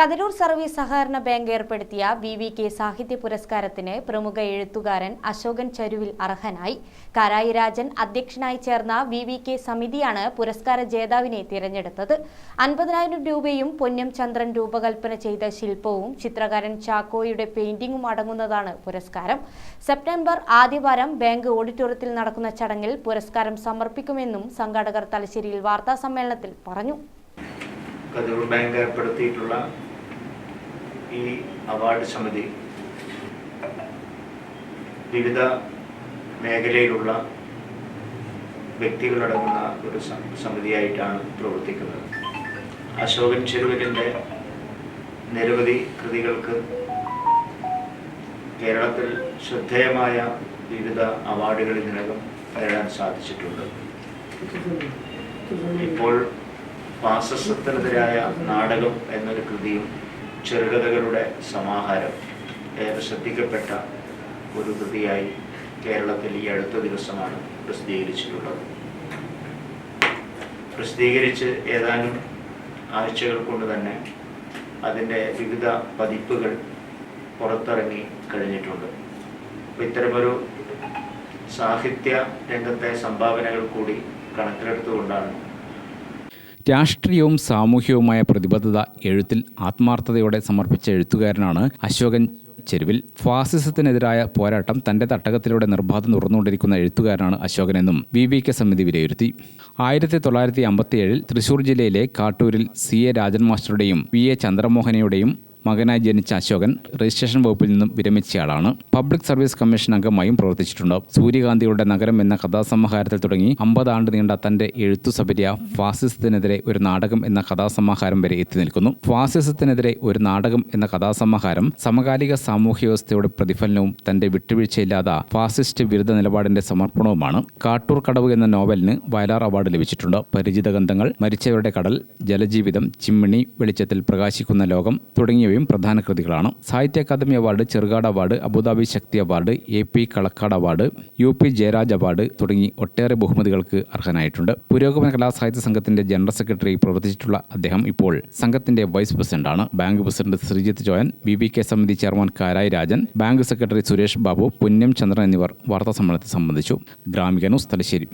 Kathirur service സഹകരണ bank ഏർപ്പെടുത്തിയ V V K സാഹിത്യ പുരസ്കാരത്തിന് പ്രമുഖ എഴുത്തുകാരൻ അശോകൻ ചരുവിൽ അർഹനായി. കാരായി രാജൻ അധ്യക്ഷനായി ചേർന്ന വി വി കെ സമിതിയാണ് പുരസ്കാര ജേതാവിനെ തിരഞ്ഞെടുത്തത്. അൻപതിനായിരം രൂപയും പൊന്നം ചന്ദ്രൻ രൂപകൽപ്പന ചെയ്ത ശില്പവും ചിത്രകാരൻ ചാക്കോയുടെ പെയിന്റിംഗും അടങ്ങുന്നതാണ് പുരസ്കാരം. സെപ്റ്റംബർ ആദ്യവാരം ബാങ്ക് ഓഡിറ്റോറിയത്തിൽ നടക്കുന്ന ചടങ്ങിൽ പുരസ്കാരം സമർപ്പിക്കുമെന്നും സംഘാടകർ തലശ്ശേരിയിൽ വാർത്താ സമ്മേളനത്തിൽ പറഞ്ഞു. കതിരൂർ ബാങ്ക് ഏർപ്പെടുത്തിയിട്ടുള്ള ഈ അവാർഡ് സമിതി വിവിധ മേഖലയിലുള്ള വ്യക്തികളടങ്ങുന്ന ഒരു സമിതിയായിട്ടാണ് പ്രവർത്തിക്കുന്നത്. അശോകൻ ചെരുവലിന്റെ നിരവധി കൃതികൾക്ക് കേരളത്തിൽ ശ്രദ്ധേയമായ വിവിധ അവാർഡുകൾ ഇതിനകം നേടാൻ സാധിച്ചിട്ടുണ്ട്. ഇപ്പോൾ പാസസത്തിനെതിരായ നാടകം എന്നൊരു കൃതിയും ചെറുകഥകളുടെ സമാഹാരം ഏറെ ശ്രദ്ധിക്കപ്പെട്ട ഒരു കൃതിയായി കേരളത്തിൽ ഈ അടുത്ത ദിവസമാണ് പ്രസിദ്ധീകരിച്ചിട്ടുള്ളത്. പ്രസിദ്ധീകരിച്ച് ഏതാനും ആഴ്ചകൾ കൊണ്ട് തന്നെ അതിന്റെ വിവിധ പതിപ്പുകൾ പുറത്തിറങ്ങി കഴിഞ്ഞിട്ടുണ്ട്. അപ്പോൾ ഇത്തരമൊരു സാഹിത്യ രംഗത്തെ സംഭാവനകൾ കൂടി കണക്കിലെടുത്തുകൊണ്ടാണ് രാഷ്ട്രീയവും സാമൂഹികവുമായ പ്രതിബദ്ധത എഴുത്തിൽ ആത്മാർത്ഥതയോടെ സമർപ്പിച്ച എഴുത്തുകാരനാണ് അശോകൻ ചെരുവിൽ. ഫാസിസത്തിനെതിരായ പോരാട്ടം തന്റെ തട്ടകത്തിലൂടെ നിർബാധം തുറന്നുകൊണ്ടിരിക്കുന്ന എഴുത്തുകാരനാണ് അശോകനെന്നും വി വി കെ സമിതി വിലയിരുത്തി. ആയിരത്തി തൊള്ളായിരത്തി അമ്പത്തിയേഴിൽ തൃശൂർ ജില്ലയിലെ കാട്ടൂരിൽ സി എ രാജൻ മാസ്റ്ററുടെയും വി എ ചന്ദ്രമോഹനയുടെയും മകനായി ജനിച്ച അശോകൻ രജിസ്ട്രേഷൻ വകുപ്പിൽ നിന്നും വിരമിച്ചയാളാണ്. പബ്ലിക് സർവീസ് കമ്മീഷൻ അംഗമായും പ്രവർത്തിച്ചിട്ടുണ്ട്. സൂര്യകാന്തിയുടെ നഗരം എന്ന കഥാസമാഹാരത്തിൽ തുടങ്ങി അമ്പത് ആണ്ട് നീണ്ട തന്റെ എഴുത്തു സപര്യ ഫാസിസത്തിനെതിരെ ഒരു നാടകം എന്ന കഥാസമാഹാരം വരെ എത്തി നിൽക്കുന്നു. ഫാസിസത്തിനെതിരെ ഒരു നാടകം എന്ന കഥാസമാഹാരം സമകാലിക സാമൂഹ്യ വ്യവസ്ഥയുടെ പ്രതിഫലനവും തന്റെ വിട്ടുവീഴ്ചയില്ലാത്ത ഫാസിസ്റ്റ് വിരുദ്ധ നിലപാടിന്റെ സമർപ്പണവുമാണ്. കാട്ടൂർ കടവ് എന്ന നോവലിന് വയലാർ അവാർഡ് ലഭിച്ചിട്ടുണ്ട്. പരിചിത ഗന്ധങ്ങൾ മരിച്ചവരുടെ കടൽ ജലജീവിതം ചിമ്മിണി വെളിച്ചത്തിൽ പ്രകാശിക്കുന്ന ലോകം തുടങ്ങിയവയും പ്രധാന കൃതികളാണ്. Sahitya Akademi award Cherukad award Abu Dhabi Sakthi award A P Kalakkad award U P Jayaraj award തുടങ്ങി ഒട്ടേറെ ബഹുമതികൾക്ക് അർഹനായിട്ടുണ്ട്. പുരോഗമന കലാസാഹിത്യ സംഘത്തിന്റെ ജനറൽ സെക്രട്ടറി പ്രവർത്തിച്ചിട്ടുള്ള അദ്ദേഹം ഇപ്പോൾ സംഘത്തിന്റെ വൈസ് പ്രസിഡന്റാണ്. Bank president Sreejith Choyan B B K സമിതി chairman Karayi Rajan bank secretary Suresh Babu Punnam Chandran എന്നിവർ വാർത്താ സമ്മേളനത്തിൽ സംബന്ധിച്ചു. ഗ്രാമിക ന്യൂസ് തലശ്ശേരി.